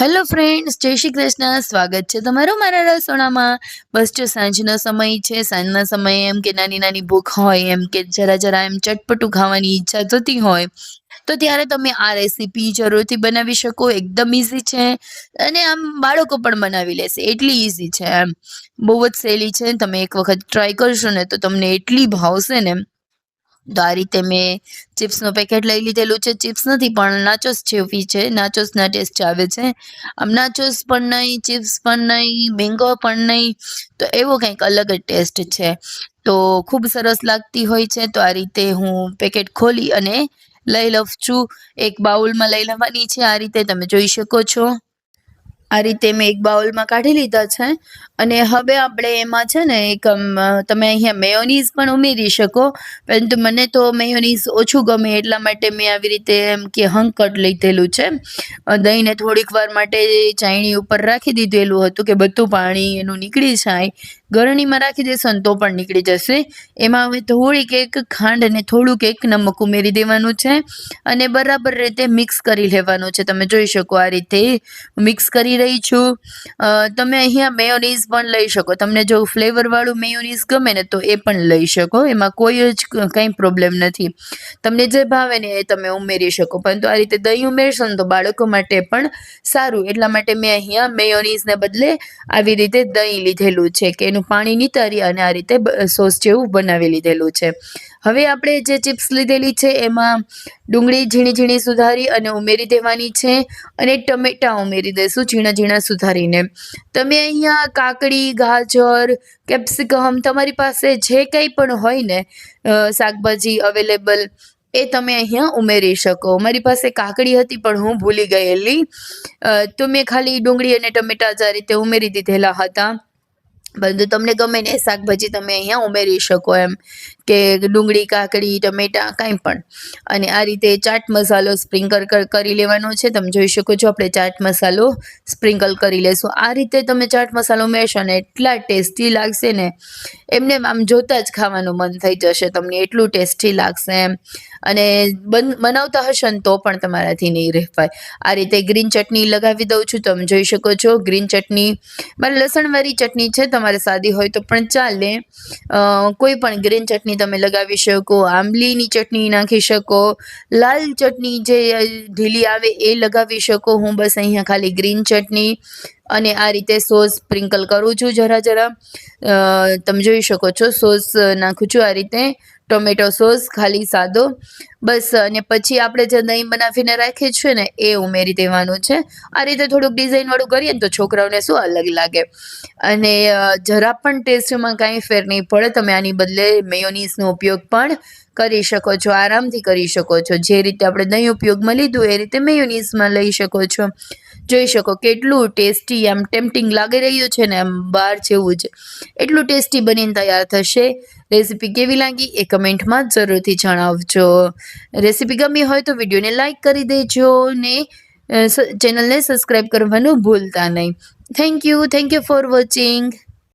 Hello friends જય શ્રી કૃષ્ણ. સ્વાગત છે તમારું મારા રસોડામાં. બસ જો સાંજનો સમય છે. સાંજના સમયે એમ કે નાની નાની ભૂખ હોય, એમ કે જરા જરા એમ ચટપટું ખાવાની ઈચ્છા થતી હોય, તો ત્યારે તમે આ રેસીપી જરૂરથી બનાવી શકો. એકદમ ઇઝી છે. અને આમ બાળકો પણ બનાવી લેશે. એટલી ઇઝી છે. એમ બહુ જ સહેલી છે. તમે એક વખત ટ્રાય કરશો ને તો તમને એટલી ભાવશે ને તો આ રીતે મેં ચિપ્સનું પેકેટ લઈ લીધેલું છે. ચિપ્સ નથી, પણ નાચોસ જેવી છે. નાચોસના ટેસ્ટ આવે છે. આમ નાચોસ પણ નહીં, ચિપ્સ પણ નહીં મેંગો પણ નહીં, તો એવો કંઈક અલગ જ ટેસ્ટ છે. તો ખૂબ સરસ લાગતી હોય છે. તો આ રીતે હું પેકેટ ખોલી અને લઈ લઉં છું. એક બાઉલમાં લઈ લેવાની છે. આ રીતે તમે જોઈ શકો છો. આ રીતે મેં એક બાઉલમાં કાઢી લીધા છે. અને હવે આપણે એમાં છે ને એક તમે અહીંયા મેયોનીઝ પણ ઉમેરી શકો. પરંતુ મને તો મેયોનીઝ ઓછું ગમે એટલા માટે મેં આવી રીતે એમ કે હંકટ લીધેલું છે. દહીંને થોડીક વાર માટે ચાયણી ઉપર રાખી દીધેલું હતું કે બધું પાણી એનું નીકળી જાય. ગરણીમાં રાખી દેશો ને તો પણ નીકળી જશે. એમાં હવે થોડીક એક ખાંડ અને થોડુંક એક નમક ઉમેરી દેવાનું છે અને બરાબર રીતે મિક્સ કરી લેવાનું છે. તમે જોઈ શકો આ રીતે મિક્સ કરી રહી છું. તમે અહીંયા મેયોનીઝ પણ લઈ શકો. તમને જો ફ્લેવરવાળું મેયોનીઝ ગમે ને તો એ પણ લઈ શકો. એમાં કોઈ જ કંઈ પ્રોબ્લેમ નથી. તમને જે ભાવે ને એ તમે ઉમેરી શકો. પરંતુ આ રીતે દહીં ઉમેરશો ને તો બાળકો માટે પણ સારું. એટલા માટે મેં અહીંયા મેયોનીઝને બદલે આવી રીતે દહીં લીધેલું છે કે એનું પાણી નીતારી અને આ રીતે સોસ જેવું બનાવી લીધેલું છે. હવે આપણે જે ચિપ્સ લીધેલી છે, એમાં ડુંગળી ઝીણી ઝીણી સુધારી અને ઉમેરી દેવાની છે અને ટમેટાં ઉમેરી દઈશું ઝીણા ઝીણા સુધારીને. તમે અહીંયા કાકડી, ગાજર, કેપ્સિકમ તમારી પાસે જે કંઈ પણ હોય ને શાકભાજી અવેલેબલ, એ તમે અહીંયા ઉમેરી શકો. મારી પાસે કાકડી હતી પણ હું ભૂલી ગયેલી. તો મેં ખાલી ડુંગળી અને ટમેટાં જ આ રીતે ઉમેરી દીધેલા હતા. બધું તમને ગમે ને શાકભાજી તમે અહીંયા ઉમેરી શકો એમ. કે ડુંગળી, કાકડી, ટમેટાં કાંઈ પણ. અને આ રીતે ચાટ મસાલો સ્પ્રિંકલ કરી લેવાનો છે. તમે જોઈ શકો છો આપણે ચાટ મસાલો સ્પ્રિંકલ કરી લેશું. આ રીતે તમે ચાટ મસાલો ઉમેરશો ને એટલા ટેસ્ટી લાગશે ને, એમને આમ જોતાં જ ખાવાનું મન થઈ જશે તમને. એટલું ટેસ્ટી લાગશે એમ. અને બન, બનાવતા હશો ને તો પણ તમારાથી નહીં રહેવાય. આ રીતે ગ્રીન ચટણી લગાવી દઉં છું. તમે જોઈ શકો છો ગ્રીન ચટણી, મારે લસણવાળી ચટણી છે. તમારે સાદી હોય તો પણ ચાલે. કોઈ પણ ગ્રીન ચટણી તમે લગાવી શકો, આંબલીની ચટણી નાખી શકો, લાલ ચટણી જે ઢીલી આવે એ લગાવી શકો. હું બસ અહીંયા ખાલી ગ્રીન ચટણી અને આ રીતે સોસ સ્પ્રિંકલ કરું છું જરા જરા. તમે જોઈ શકો છો, સોસ નાખું છું આ રીતે. ટોમેટો સોસ, ખાલી સાદો. બસ, અને પછી આપણે જે દહીં બનાવીને રાખીએ છીએ ને, એ ઉમેરી દેવાનું છે. આ રીતે થોડુંક ડિઝાઇનવાળું કરીએ ને તો છોકરાઓને શું અલગ લાગે. અને જરા પણ ટેસ્ટમાં કાંઈ ફેર નહીં પડે, તમે આની બદલે મેયોનીઝનો ઉપયોગ પણ કરી શકો છો, આરામથી કરી શકો છો. જે રીતે આપણે દહીં ઉપયોગમાં લીધું, એ રીતે મેયોનીઝમાં લઈ શકો છો. જોઈ શકો કેટલું ટેસ્ટી આમ ટેમ્પટિંગ લાગી રહ્યું છે ને આમ બહાર જેવું જ. એટલું ટેસ્ટી બનીને તૈયાર થશે. રેસીપી કેવી લાગી એ કમેન્ટમાં જરૂરથી જણાવજો. રેસીપી ગમી હોય તો વિડીયોને લાઇક કરી દેજો ને ચેનલને સબસ્ક્રાઈબ કરવાનું ભૂલતા નહીં. Thank you thank you for watching